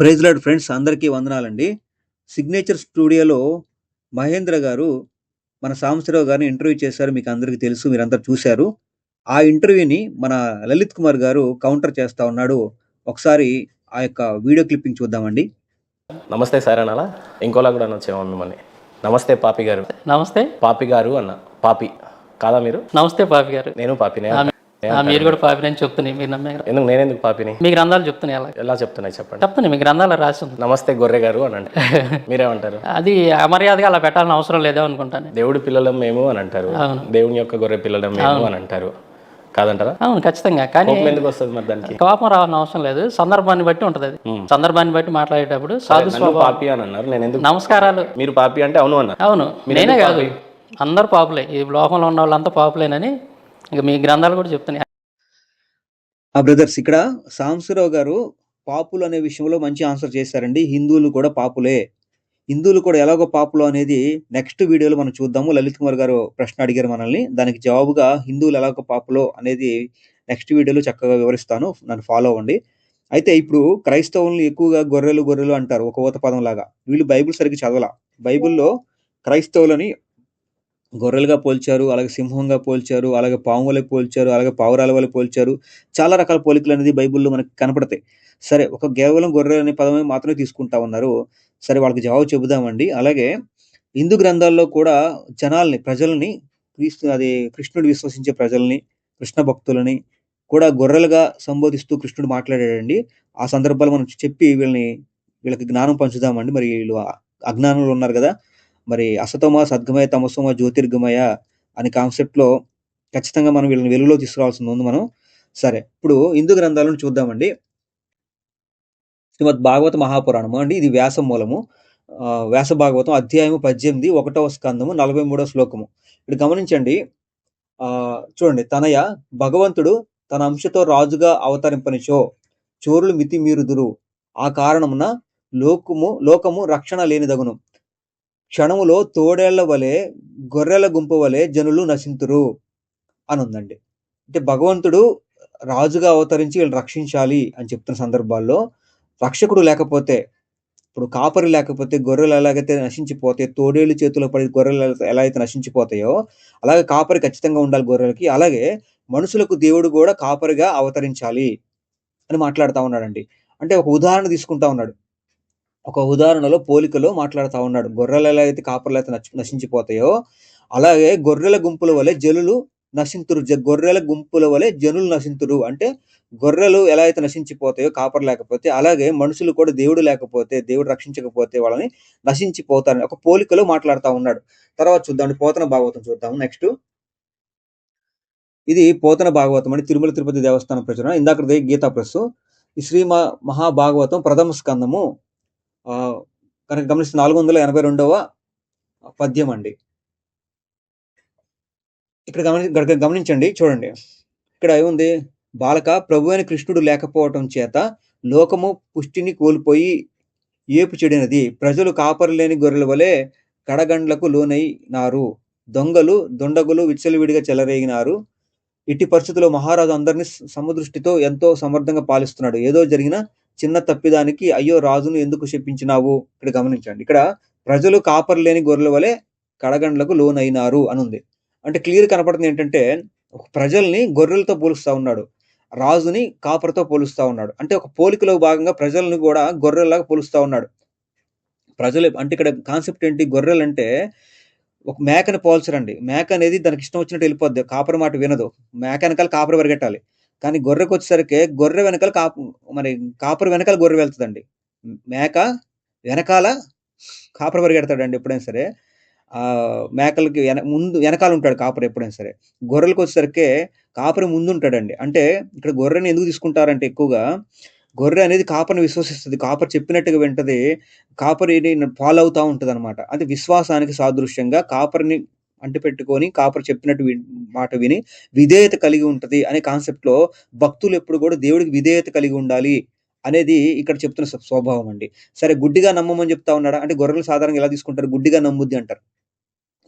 Praise lord friends అందరికీ వందనాలండి. Signature స్టూడియోలో మహేంద్ర గారు మన సాంబశివరావు గారిని ఇంటర్వ్యూ చేశారు. మీకు అందరికీ తెలుసు. మీరందరూ చూశారు. ఆ ఇంటర్వ్యూని మన లలిత్ కుమార్ గారు కౌంటర్ చేస్తా ఉన్నాడు. ఒకసారి ఆ యొక్క వీడియో క్లిప్పింగ్ చూద్దామండి. నమస్తే సార్ అనాలా ఇంకోలా కూడా అనొచ్చేమో మిమ్మల్ని నమస్తే పాపి గారు నమస్తే పాపి గారు అన్న పాపి కాదా మీరు నమస్తే పాపి గారు నేను పాపినే మీరు కూడా పాపిని అని చెప్తున్నాయి మీరు నమ్మే ఎందుకు నేనెందుకు పాపిని? మీ గ్రంథాలు చెప్తున్నాయి అలా ఎలా చెప్తున్నాయి చెప్పండి. చెప్తున్నాయి మీ గ్రంథాలు రాసి ఉంది. నమస్తే గొర్రె గారు అని అంటే మీరేమంటారు? అది అమర్యాదగా అలా పెట్టాలని అవసరం లేదో అనుకుంటాను దేవుడి పిల్లలం మేము అని అంటారు. అవును. దేవుని యొక్క గొర్రె పిల్లలం మేము అని అంటారు. కాదంటారా? అవును ఖచ్చితంగా. కానీ ఎందుకు వస్తుంది మరి దానికి? కోపం రావాలని అవసరం లేదు. సందర్భాన్ని బట్టి ఉంటుంది అది. సందర్భాన్ని బట్టి మాట్లాడేటప్పుడు సాధు పాపి అని అన్నారు. నేను ఎందుకు నమస్కారాలు. మీరు పాపి అంటే అవును అన్న అవును. నేనే కాదు. అందరు పాపులే. ఈ లోకంలో ఉన్న వాళ్ళంతా పాపులేనని ఇక మీ గ్రంథాలు కూడా చెప్తున్నాయి ఆ బ్రదర్స్ ఇక్కడ సాంసరావు గారు పాపులు అనే విషయంలో మంచి ఆన్సర్ చేశారండి. హిందువులు కూడా పాపులే. హిందువులు కూడా ఎలాగో పాపులు అనేది నెక్స్ట్ వీడియోలో మనం చూద్దాము. లలిత్ కుమార్ గారు ప్రశ్న అడిగారు మనల్ని. దానికి జవాబుగా హిందువులు ఎలాగో పాపులో అనేది నెక్స్ట్ వీడియోలో చక్కగా వివరిస్తాను. నన్ను ఫాలో అవ్వండి. అయితే ఇప్పుడు క్రైస్తవులను ఎక్కువగా గొర్రెలు గొర్రెలు అంటారు ఒక ఊత పదం లాగా. వీళ్ళు బైబిల్ సరిగ్గా చదవాల బైబిల్‌లో క్రైస్తవులని గొర్రెలుగా పోల్చారు. అలాగే సింహంగా పోల్చారు. అలాగే పాము వలె పోల్చారు. అలాగే పావురాల వలె పోల్చారు. చాలా రకాల పోలికలు అనేది బైబిల్‌లో మనకు కనపడతాయి. సరే ఒక కేవలం గొర్రె అనే పదమే మాత్రమే తీసుకుంటా ఉన్నారు. సరే వాళ్ళకి జవాబు చెబుదామండి. అలాగే హిందూ గ్రంథాల్లో కూడా జనాల్ని ప్రజల్ని క్రీస్తు అది కృష్ణుడు విశ్వసించే ప్రజల్ని, కృష్ణ భక్తులని కూడా గొర్రెలుగా సంబోధిస్తూ కృష్ణుడు మాట్లాడాడండి. ఆ సందర్భాలు మనం చెప్పి వీళ్ళని వీళ్ళకి జ్ఞానం పంచుదామండి. మరి వీళ్ళు అజ్ఞానంలో ఉన్నారు కదా మరి అసతోమ సద్గమయ తమసోమ జ్యోతిర్గమయ అనే కాన్సెప్ట్‌లో ఖచ్చితంగా మనం వీళ్ళని వెలుగులో తీసుకురావాల్సింది ఉంది మనం. సరే ఇప్పుడు హిందూ గ్రంథాలను చూద్దామండి. శ్రీమద్ భాగవత మహాపురాణము అండి. ఇది వ్యాస మూలము. వ్యాస భాగవతం అధ్యాయము 18 ఒకటవ స్కందము 43 శ్లోకము. ఇక్కడ గమనించండి. చూడండి తనయ భగవంతుడు తన అంశతో రాజుగా అవతరింపనిచో చోరులు మితిమీరుదురు. ఆ కారణమున లోకము లోకము రక్షణ లేనిదగును. క్షణములో తోడేళ్ళ వలె గొర్రెల గుంపు వలె జనులు నశింతురు అనుందండి. అంటే భగవంతుడు రాజుగా అవతరించి వీళ్ళని రక్షించాలి అని చెప్తున్న సందర్భాల్లో రక్షకుడు లేకపోతే ఇప్పుడు కాపరి లేకపోతే గొర్రెలు ఎలాగైతే నశించిపోతే తోడేళ్ళు చేతిలో పడి గొర్రెలు ఎలా- అయితే నశించిపోతాయో అలాగే కాపరి ఖచ్చితంగా ఉండాలి గొర్రెలకి. అలాగే మనుషులకు దేవుడు కూడా కాపరిగా అవతరించాలి అని మాట్లాడుతూ ఉన్నాడండి. అంటే ఒక ఉదాహరణ తీసుకుంటా ఉన్నాడు. ఒక ఉదాహరణలో పోలికలో మాట్లాడుతా ఉన్నాడు. గొర్రెలు ఎలా అయితే కాపర్లు అయితే నచ్చి నశించిపోతాయో అలాగే గొర్రెల గుంపుల వలె జనులు నశింతురు. గొర్రెల గుంపుల వలె జనులు నశింతురు. అంటే గొర్రెలు ఎలా అయితే నశించిపోతాయో కాపరు లేకపోతే అలాగే మనుషులు కూడా దేవుడు లేకపోతే దేవుడు రక్షించకపోతే వాళ్ళని నశించిపోతారని ఒక పోలికలో మాట్లాడుతా ఉన్నాడు. తర్వాత చూద్దామండి పోతన భాగవతం చూద్దాము నెక్స్ట్. ఇది పోతన భాగవతం అండి. తిరుమల తిరుపతి దేవస్థానం ప్రచురణ. ఇందాకటిది గీతా ప్రెస్. ఈ శ్రీ మహాభాగవతం ప్రథమ స్కందము కనుక గమనిస్తే 482వ పద్యం అండి. ఇక్కడ గమని గమనించండి చూడండి. ఇక్కడ ఏముంది? బాలక ప్రభువైన కృష్ణుడు లేకపోవటం చేత లోకము పుష్టిని కోల్పోయి ఏపు చెడినది. ప్రజలు కాపరి లేని గొర్రెల వలె కడగండ్లకు లోనైనారు. దొంగలు దొండగులు విచ్చలవిడిగా చెలరేగినారు. ఇట్టి పరిస్థితుల్లో మహారాజు అందరిని సమదృష్టితో ఎంతో సమర్థంగా పాలిస్తున్నాడు. ఏదో జరిగిన చిన్న తప్పిదానికి అయ్యో రాజును ఎందుకు శపించినావు? ఇక్కడ గమనించండి. ఇక్కడ ప్రజలు కాపర్లేని గొర్రెల వలె కడగండ్లకు లోనైనారు అనుంది. అంటే క్లియర్ కనపడుతుంది ఏంటంటే ప్రజల్ని గొర్రెలతో పోలుస్తా ఉన్నాడు. రాజుని కాపరితో పోలుస్తా ఉన్నాడు. అంటే ఒక పోలికలో భాగంగా ప్రజల్ని కూడా గొర్రెల్లాగా పోలుస్తూ ఉన్నాడు. ప్రజలు అంటే ఇక్కడ కాన్సెప్ట్ ఏంటి? గొర్రెలంటే ఒక మేకని పోల్చరండి. మేక అనేది దానికి ఇష్టం వచ్చినట్టు వెళ్ళిపోద్ది. కాపరి మాట వినదు. మేక వెనకాల కాపరి పరిగెట్టాలి. కానీ గొర్రెకొచ్చేసరికి గొర్రె వెనకాల కాపు మరి కాపరి వెనకాల గొర్రె వెళ్తుందండి మేక వెనకాల కాపరి పరిగెడతాడండి ఎప్పుడైనా సరే. మేకలకి వెన ముందు వెనకాల ఉంటాడు కాపరి ఎప్పుడైనా సరే. గొర్రెలకొచ్చేసరికి కాపరి ముందుంటాడండి. అంటే ఇక్కడ గొర్రెని ఎందుకు తీసుకుంటారంటే ఎక్కువగా గొర్రె అనేది కాపరిని విశ్వసిస్తుంది కాపర్ చెప్పినట్టుగా వింటది. కాపరిని ఫాలో అవుతూ ఉంటుంది అనమాట అది విశ్వాసానికి సాదృశ్యంగా కాపరిని అంటిపెట్టుకొని కాపర్ చెప్పినట్టు మాట విని విధేయత కలిగి ఉంటుంది అనే కాన్సెప్ట్‌లో భక్తులు ఎప్పుడు కూడా దేవుడికి విధేయత కలిగి ఉండాలి అనేది ఇక్కడ చెప్తున్న స్వభావం అండి. సరే గుడ్డిగా నమ్మమని చెప్తా ఉన్నాడా? అంటే గొర్రెలు సాధారణంగా ఎలా తీసుకుంటారు? గుడ్డిగా నమ్ముద్ది అంటారు.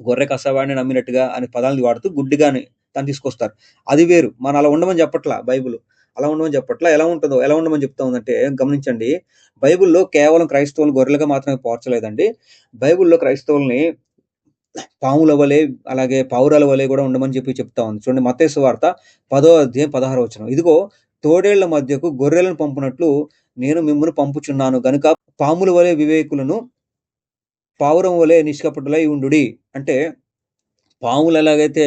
గొర్రె కసవాడిని నమ్మినట్టుగా అనే పదాలను వాడుతూ గుడ్డిగాని తను తీసుకొస్తారు. అది వేరు. మనం అలా ఉండమని చెప్పట్లా బైబుల్ అలా ఉండమని చెప్పట్లా ఎలా ఉంటుందో ఎలా ఉండమని చెప్తా ఉందంటే గమనించండి బైబిల్లో కేవలం క్రైస్తవులు గొర్రెలుగా మాత్రమే పోర్చలేదండి బైబిల్లో క్రైస్తవుల్ని పాముల వలె అలాగే పావురాల వలె కూడా ఉండమని చెప్పి చెప్తా ఉంది. చూడండి మత్తయి వార్త పదో అధ్యాయం పదహారు వచ్చిన ఇదిగో తోడేళ్ళ మధ్యకు గొర్రెలను పంపునట్లు నేను మిమ్మల్ని పంపుచున్నాను. గనుక పాముల వలె వివేకులను పావురం వలె నిష్కపటులై ఉండుడి. అంటే పాములు ఎలాగైతే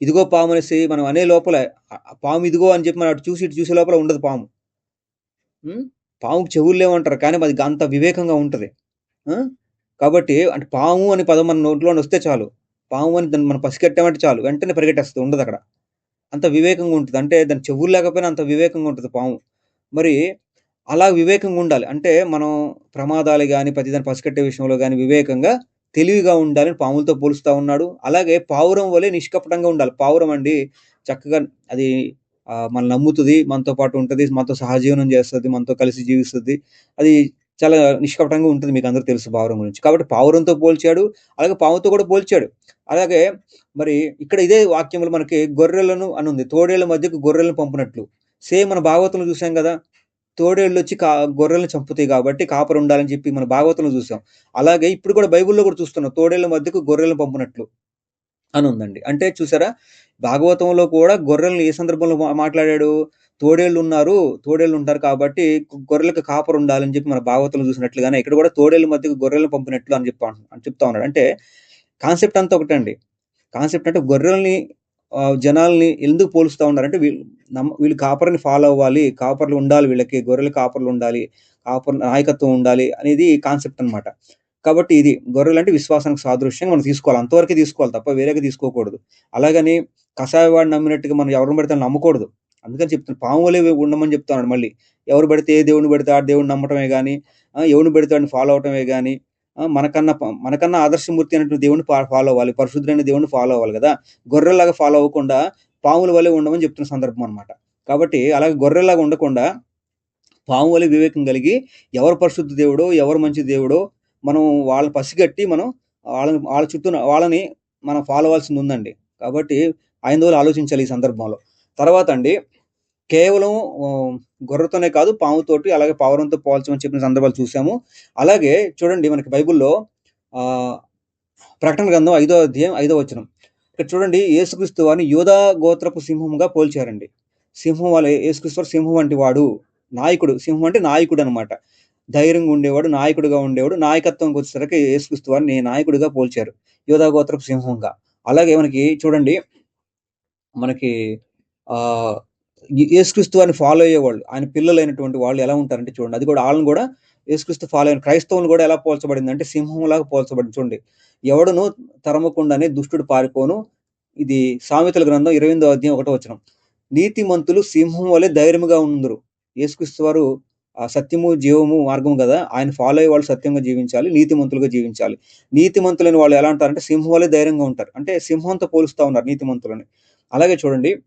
ఇదిగో పాము అనేసి మనం అనే లోపల పాము ఇదిగో అని చెప్పి మనం అటు చూసి ఇటు చూసే లోపల ఉండదు పాము. పాముకి పాముకు చెవులు లేవంటారు కానీ అది అంత వివేకంగా ఉంటుంది. కాబట్టి అంటే పాము అని పదం మన నోట్లో వస్తే చాలు. పాము అని దాన్ని మనం పసిగట్టామంటే చాలు. వెంటనే పరిగెట్టేస్తుంది ఉండదు అక్కడ. అంత వివేకంగా ఉంటుంది. అంటే దాని చెవులు లేకపోయినా అంత వివేకంగా ఉంటుంది పాము. మరి అలా వివేకంగా ఉండాలి. అంటే మనం ప్రమాదాలు కానీ ప్రతిదాన్ని పసిగట్టే విషయంలో కానీ వివేకంగా తెలివిగా ఉండాలని పాములతో పోలుస్తూ ఉన్నాడు. అలాగే పావురం వలె నిష్కపటంగా ఉండాలి. పావురం అండి చక్కగా అది మన నమ్ముతుంది మనతో పాటు ఉంటుంది మనతో సహజీవనం చేస్తుంది మనతో కలిసి జీవిస్తుంది. అది చాలా నిష్కపటంగా ఉంటుంది మీకు అందరూ తెలుసు పావురం గురించి. కాబట్టి పావురంతో పోల్చాడు అలాగే పాముతో కూడా పోల్చాడు. అలాగే మరి ఇక్కడ ఇదే వాక్యంలో మనకి గొర్రెలను అని ఉంది. తోడేళ్ళ మధ్యకు గొర్రెలను పంపినట్లు. సేమ్ మన భాగవతంలో చూసాం కదా తోడేళ్ళు వచ్చి కా గొర్రెలను చంపుతాయి కాబట్టి కాపరు ఉండాలని చెప్పి మన భాగవతంలో చూసాం. అలాగే ఇప్పుడు కూడా బైబిల్లో కూడా చూస్తున్నాం తోడేళ్ళ మధ్యకు గొర్రెలను పంపినట్లు. అని ఉందండి అంటే చూసారా భాగవతంలో కూడా గొర్రెలను ఏ సందర్భంలో మాట్లాడాడు? తోడేళ్ళు ఉన్నారు తోడేళ్ళు ఉంటారు కాబట్టి గొర్రెలకు కాపరు ఉండాలని చెప్పి మన భాగవతంలో చూసినట్లుగానే ఇక్కడ కూడా తోడేళ్ళ మధ్యకు గొర్రెలను పంపినట్లు అని చెప్పి అని చెప్తా ఉన్నాడు. అంటే కాన్సెప్ట్ అంతా ఒకటండి కాన్సెప్ట్ అంటే గొర్రెల్ని జనాల్ని ఎందుకు పోలుస్తూ ఉన్నారంటే వీళ్ళు నమ్మ వీళ్ళు కాపర్ని ఫాలో అవ్వాలి కాపర్లు ఉండాలి వీళ్ళకి గొర్రెలు కాపర్లు ఉండాలి కాపర్ నాయకత్వం ఉండాలి అనేది కాన్సెప్ట్ అనమాట కాబట్టి ఇది గొర్రెలు అంటే విశ్వాసానికి సాదృశ్యంగా మనం తీసుకోవాలి. అంతవరకే తీసుకోవాలి తప్ప వేరేగా తీసుకోకూడదు. అలాగని కషాయవాడిని నమ్మినట్టుగా మనం ఎవరిని పడితే నమ్మకూడదు. అందుకని చెప్తున్నాను పాము ఉండమని చెప్తున్నాడు మళ్ళీ. ఎవరు పడితే ఏ దేవుని పెడితే ఆ దేవుని నమ్మటమే కానీ ఎవరిని పెడితే వాడిని ఫాలో అవటమే కానీ మనకన్నా మనకన్నా ఆదర్శమూర్తి అనేటువంటి దేవుని ఫాలో అవ్వాలి. పరిశుద్ధులైన దేవుని ఫాలో అవ్వాలి కదా. గొర్రెలాగా ఫాలో అవ్వకుండా పాముల వలె ఉండమని చెప్తున్న సందర్భం అనమాట కాబట్టి అలాగే గొర్రెలాగా ఉండకుండా పాము వలె వివేకం కలిగి ఎవరు పరిశుద్ధ దేవుడో ఎవరు మంచి దేవుడో మనం వాళ్ళు పసిగట్టి మనం వాళ్ళని వాళ్ళ చుట్టూ వాళ్ళని మనం ఫాలో అవ్వాల్సింది ఉందండి. కాబట్టి ఐదు ఆలోచించాలి ఈ సందర్భంలో. తర్వాత అండి కేవలం గొర్రెతోనే కాదు పాముతోటి అలాగే పావురంతో పోల్చమని చెప్పిన సందర్భాలు చూసాము. అలాగే చూడండి మనకి బైబిల్లో ప్రకటన గ్రంథం ఐదో అధ్యాయం ఐదో వచనం. ఇక్కడ చూడండి యేసుక్రీస్తు వారిని యోధా గోత్రపు సింహంగా పోల్చారండి. సింహం వాళ్ళ యేసుక్రీస్తు సింహం వంటి వాడు నాయకుడు. సింహం అంటే నాయకుడు అనమాట ధైర్యంగా ఉండేవాడు నాయకుడిగా ఉండేవాడు. నాయకత్వంకి వచ్చేసరికి యేసుక్రీస్తు వారిని నాయకుడిగా పోల్చారు. యోధాగోత్రపు సింహంగా. అలాగే మనకి చూడండి మనకి ఆ ఏ- యేసుక్రీస్తు వారిని ఫాలో అయ్యేవాళ్ళు ఆయన పిల్లలైనటువంటి వాళ్ళు ఎలా ఉంటారంటే చూడండి అది కూడా వాళ్ళని కూడా యేసుక్రీస్తు ఫాలో అయిన క్రైస్తవులు కూడా ఎలా పోల్చబడింది అంటే సింహంలాగా పోల్చబడింది చూడండి. ఎవడును తరమకుండానే దుష్టుడు పారిపోను. ఇది సామెతల గ్రంథం ఇరవై ఎనిమిదో అధ్యాయం ఒకటో వచ్చిన నీతిమంతులు సింహం వలె ధైర్యంగా ఉందరు. యేసుక్రీస్తు వారు సత్యము జీవము మార్గం కదా ఆయన ఫాలో అయ్యే వాళ్ళు సత్యంగా జీవించాలి నీతిమంతులుగా జీవించాలి. నీతిమంతులైన వాళ్ళు ఎలా ఉంటారంటే సింహం వలె ధైర్యంగా ఉంటారు. అంటే సింహంతో పోలుస్తా ఉన్నారు నీతిమంతులని. అలాగే చూడండి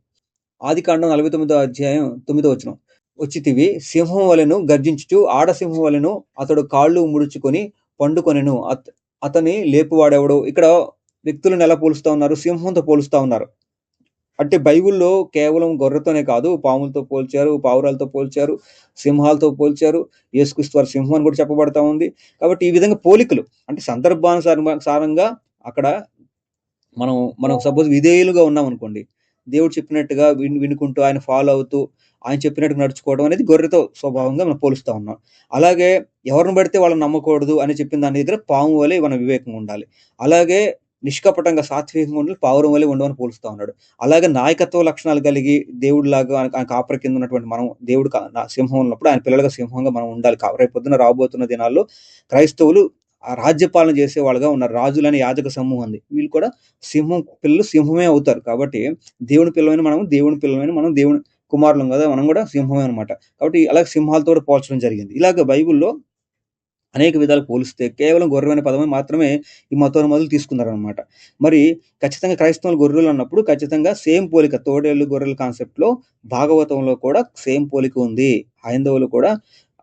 ఆది కాండం నలభై తొమ్మిదో అధ్యాయం తొమ్మిదో వచ్చిన వచ్చితివి సింహం వలెను గర్జించుచు ఆడసింహం వలెను అతడు కాళ్ళు ముడుచుకొని పండుకొనెను. అత అతని లేపువాడెవడు. ఇక్కడ వ్యక్తులను ఎలా పోలుస్తా ఉన్నారు? సింహంతో పోలుస్తా ఉన్నారు. అంటే బైబిల్లో కేవలం గొర్రెతోనే కాదు పాములతో పోల్చారు పావురాలతో పోల్చారు సింహాలతో పోల్చారు యేసుక్రీస్తు వారి సింహం అని కూడా చెప్పబడతా ఉంది. కాబట్టి ఈ విధంగా పోలికలు అంటే సందర్భానుసారంగా అక్కడ మనం మనం సపోజ్ విధేయులుగా ఉన్నాం అనుకోండి దేవుడు చెప్పినట్టుగా విన్ వినుకుంటూ ఆయన ఫాలో అవుతూ ఆయన చెప్పినట్టు నడుచుకోవడం అనేది గొర్రెతో స్వభావంగా మనం పోలుస్తూ ఉన్నాం. అలాగే ఎవరిని పడితే వాళ్ళని నమ్మకూడదు అని చెప్పిన దాని దగ్గర పాము వలె మన వివేకంగా ఉండాలి. అలాగే నిష్కపటంగా సాత్వికంగా ఉండాలి పావురం వల్లే ఉండవని పోలుస్తూ ఉన్నాడు. అలాగే నాయకత్వ లక్షణాలు కలిగి దేవుడిలాగా ఆయన ఆయన కాపర కింద ఉన్నటువంటి మనం దేవుడు సింహం ఉన్నప్పుడు ఆయన పిల్లలుగా సింహంగా మనం ఉండాలి. రేపు పొద్దున రాబోతున్న దినాల్లో క్రైస్తవులు ఆ రాజ్యపాలన చేసే వాళ్ళుగా ఉన్నారు రాజులని యాజక సమూహం ఉంది వీళ్ళు కూడా సింహం పిల్లలు సింహమే అవుతారు. కాబట్టి దేవుని పిల్లమైన మనం దేవుని పిల్లమైన మనం దేవుని కుమారులం కదా మనం కూడా సింహమే అనమాట కాబట్టి అలాగే సింహాలతో కూడా పోల్చడం జరిగింది. ఇలాగ బైబిల్లో అనేక విధాలు పోలిస్తే కేవలం గొర్రెమైన పదమే మాత్రమే ఈ మతం మొదలు తీసుకున్నారనమాట మరి ఖచ్చితంగా క్రైస్తవులు గొర్రెలు అన్నప్పుడు ఖచ్చితంగా సేమ్ పోలిక తోడేళ్ళు గొర్రెల కాన్సెప్ట్లో భాగవతంలో కూడా సేమ్ పోలిక ఉంది. హైందవులు కూడా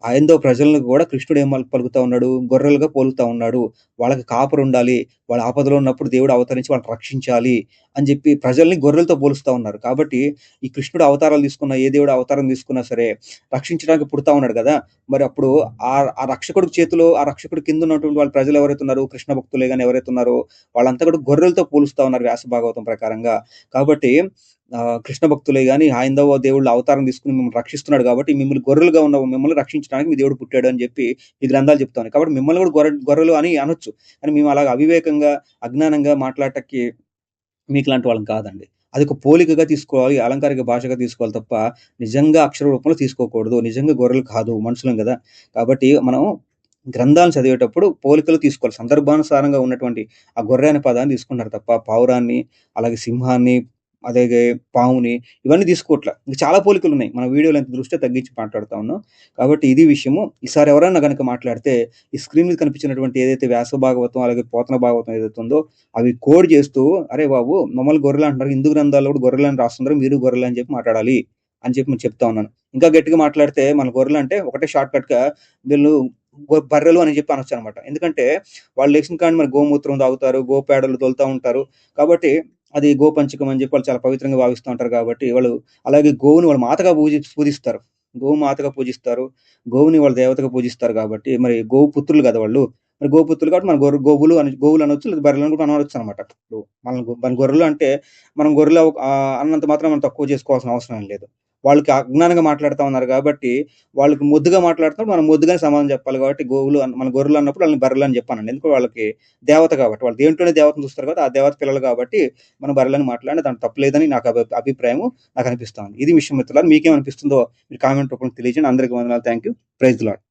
హైందవ ప్రజలను కూడా కృష్ణుడు ఏం పలుకుతా ఉన్నాడు? గొర్రెలుగా పోలుతా ఉన్నాడు. వాళ్ళకి కాపురు ఉండాలి. వాళ్ళ ఆపదలో ఉన్నప్పుడు దేవుడు అవతరించి వాళ్ళని రక్షించాలి అని చెప్పి ప్రజల్ని గొర్రెలతో పోలుస్తూ ఉన్నారు. కాబట్టి ఈ కృష్ణుడు అవతారాలు తీసుకున్న ఏ దేవుడు అవతారం తీసుకున్నా సరే రక్షించడానికి పుడతా ఉన్నాడు కదా? మరి అప్పుడు ఆ ఆ రక్షకుడి చేతిలో ఆ రక్షకుడి కింద ఉన్నటువంటి వాళ్ళ ప్రజలు ఎవరైతే ఉన్నారు కృష్ణ భక్తులే కానీ ఎవరైతే ఉన్నారో వాళ్ళంతా కూడా గొర్రెలతో పోలుస్తా ఉన్నారు వ్యాస భాగవతం ప్రకారంగా. కాబట్టి కృష్ణ భక్తులే కానీ హైందవ దేవుళ్ళు అవతారం తీసుకుని మిమ్మల్ని రక్షిస్తున్నాడు కాబట్టి మిమ్మల్ని గొర్రెలుగా ఉన్న మిమ్మల్ని రక్షించడానికి మీ దేవుడు పుట్టాడు అని చెప్పి ఈ గ్రంథాలు చెప్తాను. కాబట్టి మిమ్మల్ని కూడా గొర్రె గొర్రెలు అని అనొచ్చు. కానీ మేము అలాగ అవివేకంగా అజ్ఞానంగా మాట్లాడటానికి మీకు లాంటి వాళ్ళం కాదండి. అది ఒక పోలికగా తీసుకోవాలి అలంకారిక భాషగా తీసుకోవాలి తప్ప నిజంగా అక్షర రూపంలో తీసుకోకూడదు. నిజంగా గొర్రెలు కాదు మనుషులం కదా. కాబట్టి మనం గ్రంథాలు చదివేటప్పుడు పోలికలు తీసుకోవాలి. సందర్భానుసారంగా ఉన్నటువంటి ఆ గొర్రె అనే పదాన్ని తీసుకుంటారు తప్ప పావురాన్ని అలాగే సింహాన్ని అలాగే పావుని ఇవన్నీ తీసుకోవట్లే ఇంకా చాలా పోలికలు ఉన్నాయి. మన వీడియోలో ఎంత దృష్టి తగ్గించి మాట్లాడుతా ఉన్నాం. కాబట్టి ఇది విషయము. ఈసారి ఎవరైనా కనుక మాట్లాడితే ఈ స్క్రీన్ మీద కనిపించినటువంటి ఏదైతే వ్యాస భాగవతం అలాగే పోతన భాగవతం ఏదైతే ఉందో అవి కోడ్ చేస్తూ అరే బాబు మమ్మల్ని గొర్రెలు అంటున్నారు. హిందూ గ్రంథాల్లో కూడా గొర్రెలని రాస్తున్నారు. మీరు గొర్రెలు అని చెప్పి మాట్లాడాలి అని చెప్పి నేను చెప్తా ఉన్నాను. ఇంకా గట్టిగా మాట్లాడితే మన గొర్రెలు అంటే ఒకటే షార్ట్ కట్గా వీళ్ళు బర్రెలు అని చెప్పి అనొచ్చు అనమాట ఎందుకంటే వాళ్ళు లేచిన కానీ మన గోమూత్రం తాగుతారు గోపేడలు తోలుతా ఉంటారు. కాబట్టి అది గోపంచకం అని చెప్పి వాళ్ళు చాలా పవిత్రంగా భావిస్తూ ఉంటారు కాబట్టి వాళ్ళు అలాగే గోవుని వాళ్ళు మాతగా పూజి పూజిస్తారు. గోవు మాతగా పూజిస్తారు. గోవుని వాళ్ళ దేవతగా పూజిస్తారు కాబట్టి మరి గోవు పుత్రులు కదా వాళ్ళు. మరి గోపుత్రులు కాబట్టి మన గొర్రె గోవులు అని గోవులు అనొచ్చు లేదా బర్రెలను కూడా అనవచ్చు అనమాట ఇప్పుడు మన మన గొర్రెలు అంటే మనం గొర్రెలు అన్నంత మాత్రం మనం తక్కువ చేసుకోవాల్సిన అవసరం లేదు. వాళ్ళకి అజ్ఞానంగా మాట్లాడుతూ ఉన్నారు కాబట్టి వాళ్ళకి ముద్దుగా మాట్లాడుతున్నప్పుడు మనం ముద్దుగానే సమాధానం చెప్పాలి కాబట్టి గోవులు మన గొర్రెలు అన్నప్పుడు వాళ్ళని బర్రెలు అని చెప్పానండి. ఎందుకు వాళ్ళకి దేవత కాబట్టి వాళ్ళు దేంట్లోనే దేవతను చూస్తారు కాబట్టి ఆ దేవత పిల్లలు కాబట్టి మనం బర్రెలని మాట్లాడి దాని తప్పలేదని నాకు అభి- అభిప్రాయం నాకు అనిపిస్తుంది ఇది విషయం మిత్రులు మీకేమనిపిస్తుందో మీరు కామెంట్ రూపంలో తెలియజేయండి. అందరికీ వందనాలు. Thank you praise lord.